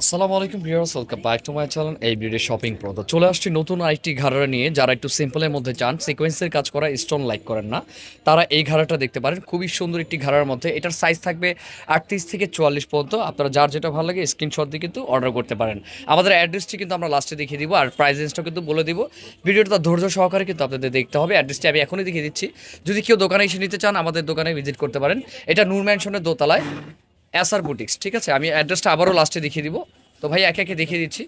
আসসালামু আলাইকুম viewers, welcome back to my channel এই ভিডিও শপিং প্রো তো চলে আসছি নতুন আরেকটি ঘাড়া নিয়ে। যারা একটু সিম্পলের মধ্যে চান সিকোয়েন্সের কাজ করা স্টোন লাইক করেন না, তারা এই ঘাড়াটা দেখতে পারেন। খুবই সুন্দর একটি ঘাড়ার মধ্যে। এটার সাইজ থাকবে আটত্রিশ থেকে চুয়াল্লিশ পর্যন্ত। আপনারা যার যেটা ভালো লাগে স্ক্রিনশট দিয়ে কিন্তু অর্ডার করতে পারেন। আমাদের অ্যাড্রেসটি কিন্তু আমরা লাস্টে দেখিয়ে দিব, আর প্রাইস রেঞ্জটা কিন্তু বলে দিব। ভিডিওটা ধৈর্য সহকারে কিন্তু আপনাদের দেখতে হবে। অ্যাড্রেসটি আমি এখনই দেখিয়ে দিচ্ছি। যদি কেউ দোকানে এসে নিতে চান, আমাদের দোকানে ভিজিট করতে পারেন। এটা নূর ম্যানশনের দোতলায়। এসআর বুটিক্স, ঠিক আছে? আমি অ্যাড্রেসটা আবারও লাস্টে দেখিয়ে দিব। তো ভাই, একে একে দেখিয়ে দিচ্ছি।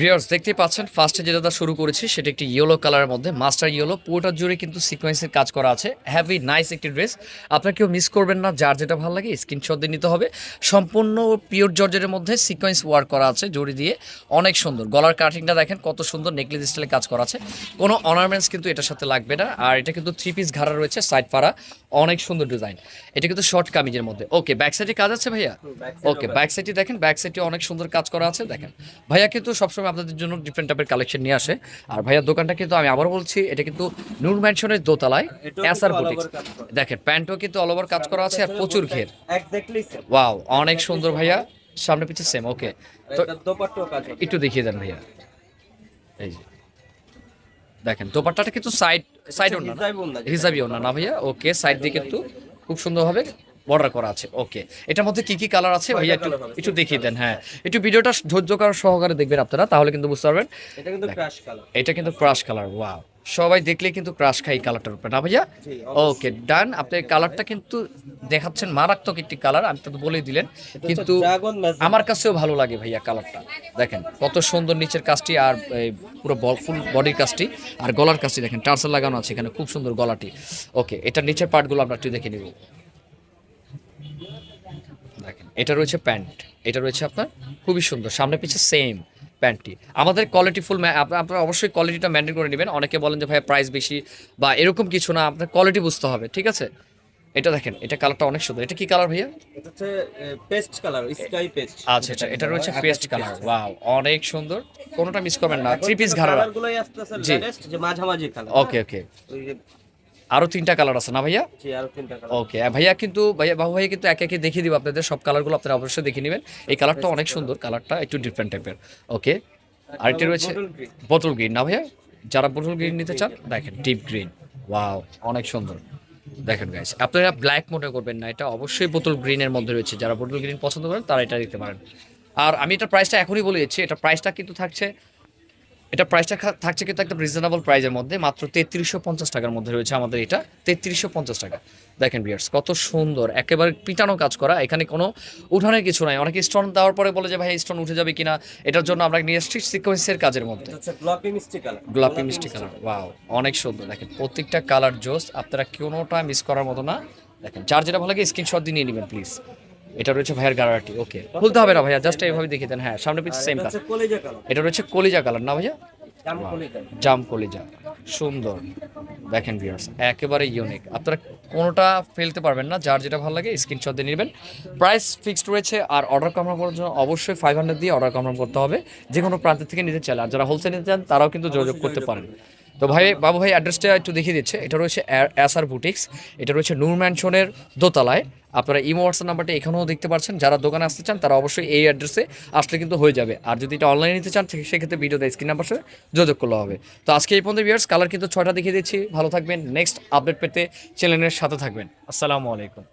ভিউয়ার্স দেখতেই পাচ্ছেন ফার্স্টে যেটা দা শুরু করেছি সেটা একটি ইয়েলো কালারের মধ্যে মাস্টার ইয়েলো পুরোটা জুড়ে কিন্তু সিকোয়েন্সের কাজ করা আছে। হ্যাভি নাইস একটি ড্রেস আপনার কেউ মিস করবেন না যার যেটা ভালো লাগে স্ক্রিনশট দিয়ে নিতে হবে। সম্পূর্ণ পিওর জর্জের মধ্যে সিকোয়েন্স ওয়ার্ক করা আছে জড়ি দিয়ে। অনেক সুন্দর। গলার কাটিংটা দেখেন কত সুন্দর নেকলেস স্টাইলে কাজ করা আছে। কোনো অর্নামেন্টস কিন্তু এটার সাথে লাগবে না। আর এটা কিন্তু থ্রি পিস ঘাড়া রয়েছে সাইড পাড়া। অনেক সুন্দর ডিজাইন এটা কিন্তু শর্ট কামিজের মধ্যে। ওকে ব্যাক সাইডে কাজ আছে ভাইয়া? ওকে ব্যাক সাইডে দেখেন ব্যাক সাইডে অনেক সুন্দর কাজ করা আছে দেখেন। ভাইয়া কিন্তু সবসময় আপনাদের জন্য ডিফারেন্ট টাইপের কালেকশন নিয়ে আসে। আর ভাইয়ার দোকানটা কিন্তু আমি আবারও বলছি এটা কিন্তু নূর ম্যানশনের দোতলায় এটাও এসআর বুটিক্স করা। দেখেন প্যান্টও কিন্তু অল ওভার কাজ করা আছে আর প্রচুর ঘের। ওয়াও অনেক সুন্দর ভাইয়া। সামনে পিছে সেম ওকে তো একটু দেখিয়ে দেন ভাইয়া। এই যে। দেখেন দোপাট্টাটা কিন্তু সাইড সাইড ওনা। হিসাবি ওনা না ভাইয়া ওকে সাইড দিয়ে কিন্তু খুব সুন্দরভাবে বর্ডার করা আছে। ওকে। এটার মধ্যে কি কি কালার আছে? ভাইয়া একটু একটু দেখিয়ে দেন হ্যাঁ। একটু ভিডিওটা ধৈর্য করার সহকারে দেখবেন আপনারা তাহলে কিন্তু বুঝতে পারবেন। এটা কিন্তু ক্রাশ কালার এটা কিন্তু ক্রাশ কালার ওয়াও সবাই দেখলে কিন্তু ক্রাশ খাই কালারটার উপরে না ভাইয়া? ওকে ডান আপনি কালারটা কিন্তু দেখাচ্ছেন মারাত্মক একটি কালার আমি তো বলেই দিলেন। কিন্তু আমার কাছেও ভালো লাগে ভাইয়া কালারটা দেখেন কত সুন্দর নিচের কাজটি আর পুরো ফুল বডির কাজটি আর গলার কাজটি দেখেন টার্সেল লাগানো আছে এখানে খুব সুন্দর গলাটি। ওকে এটা নিচের পার্টগুলো আমরা একটু দেখে নিব। এটা রয়েছে প্যান্ট। এটা রয়েছে আপনার খুবই সুন্দর। সামনে পিছে সেম প্যান্টটি। আমাদের কোয়ালিটি ফুল আপনারা অবশ্যই কোয়ালিটিটা মেনটেন করে নেবেন। অনেকে বলেন যে ভাই প্রাইস বেশি বা এরকম কিছু না আপনার কোয়ালিটি বুঝতে হবে। ঠিক আছে? এটা দেখেন এটা কালারটা অনেক সুন্দর। এটা কি কালার ভাইয়া? এটা হচ্ছে পেস্ট কালার স্কাই পেস্ট আচ্ছা আচ্ছা এটা রয়েছে পেস্ট কালার ওয়াও অনেক সুন্দর। কোনোটা মিস করবেন না। থ্রি পিস ঘাড়া কালারগুলোই আসতেছে। লেটেস্ট যে মাঝামাঝি কালার ওকে ওকে ওই যে আরও তিনটা কালার আছে না ভাইয়া? ওকে ভাইয়া কিন্তু ভাইয়া বাবু ভাইয়া কিন্তু একে একে দেখিয়ে দিব আপনাদের সব কালারগুলো আপনারা অবশ্যই দেখে নেবেন। এই কালারটা অনেক সুন্দর কালারটা একটু ডিফারেন্ট টাইপের ওকে আরেকটি রয়েছে বোতল গ্রিন না ভাইয়া? যারা বোতল গ্রিন নিতে চান দেখেন ডিপ গ্রিন ওয়াও অনেক সুন্দর। দেখেন গাইস আপনারা ব্ল্যাক মনে করবেন না এটা অবশ্যই বোতল গ্রিনের মধ্যে রয়েছে। যারা বোতল গ্রিন পছন্দ করেন তারা এটা দিতে পারেন। আর আমি এটা প্রাইসটা এখনই বলে দিচ্ছি এটা প্রাইসটা কিন্তু থাকছে এটা প্রাইসটা থাকছে কিন্তু একদম রিজনেবল প্রাইসের মধ্যে মাত্র তেত্রিশশো পঞ্চাশ টাকার মধ্যে রয়েছে আমাদের এটা তেত্রিশশো পঞ্চাশ টাকা। দেখেন বিয়ার্স কত সুন্দর একেবারে পিটানো কাজ করা এখানে কোনো উঠানের কিছু নাই। অনেকে স্টোন দেওয়ার পরে বলে যে ভাই স্টোন উঠে যাবে কিনা? এটার জন্য আমরা নিয়ে এসেছি সিকোয়েন্সের কাজের মধ্যে। গোলাপি মিষ্টি কালার ওয়াও অনেক সুন্দর। দেখেন প্রত্যেকটা কালার জোস আপনারা কোনোটা মিস করার মতো না। দেখেন যার যেটা ভালো লাগে স্ক্রিনশট দিয়ে নিয়ে নেবেন প্লিজ এটা রয়েছে ভাইয়ের গাড়াটি ওকে খুলতে হবে না ভাইয়া জাস্ট এইভাবে দেখিয়ে দেন। হ্যাঁ সামনে পিছিয়ে সেম কালার এটা রয়েছে কলিজা কালার না ভাইয়া? জাম কলিজা। জাম কলিজা। সুন্দর। দেখেন ভিউয়ার্স একেবারে ইউনিক আপনারা কোনোটা ফেলতে পারবেন না যার যেটা ভালো লাগে স্ক্রিনশট দিয়ে নেবেন। প্রাইস ফিক্সড রয়েছে আর অর্ডার কনফার্ম করার জন্য অবশ্যই ফাইভ হান্ড্রেড দিয়ে অর্ডার কনফার্ম করতে হবে। যে কোনো প্রান্ত থেকে নিতে চাইলে আর যারা হোলসেল নিতে চান তারাও কিন্তু যোগাযোগ করতে পারেন। তো ভাই, বাবু ভাই অ্যাড্রেসটা একটু দেখিয়ে দিচ্ছে। এটা রয়েছে এসআর বুটিক্স এটা রয়েছে নূর ম্যানশনের দোতলায়। আপনারা ইমো হোয়াটসঅ্যাপ নাম্বারটা এখানেও দেখতে পাচ্ছেন। যারা দোকানে আসতে চান, তারা অবশ্যই এই অ্যাড্রেসে আসলে কিন্তু হয়ে যাবে। আর যদি এটা অনলাইনে নিতে চান সেক্ষেত্রে ভিডিওতে স্ক্রিন নাম্বার সাথে যোগাযোগ করলে হবে। তো আজকে এই পর্যন্ত ভিউয়ার্স কালার কিন্তু ছয়টা দেখিয়ে দিচ্ছি। ভালো থাকবেন। নেক্সট আপডেট পেতে চ্যানেলের সাথে থাকবেন। আসসালামু আলাইকুম।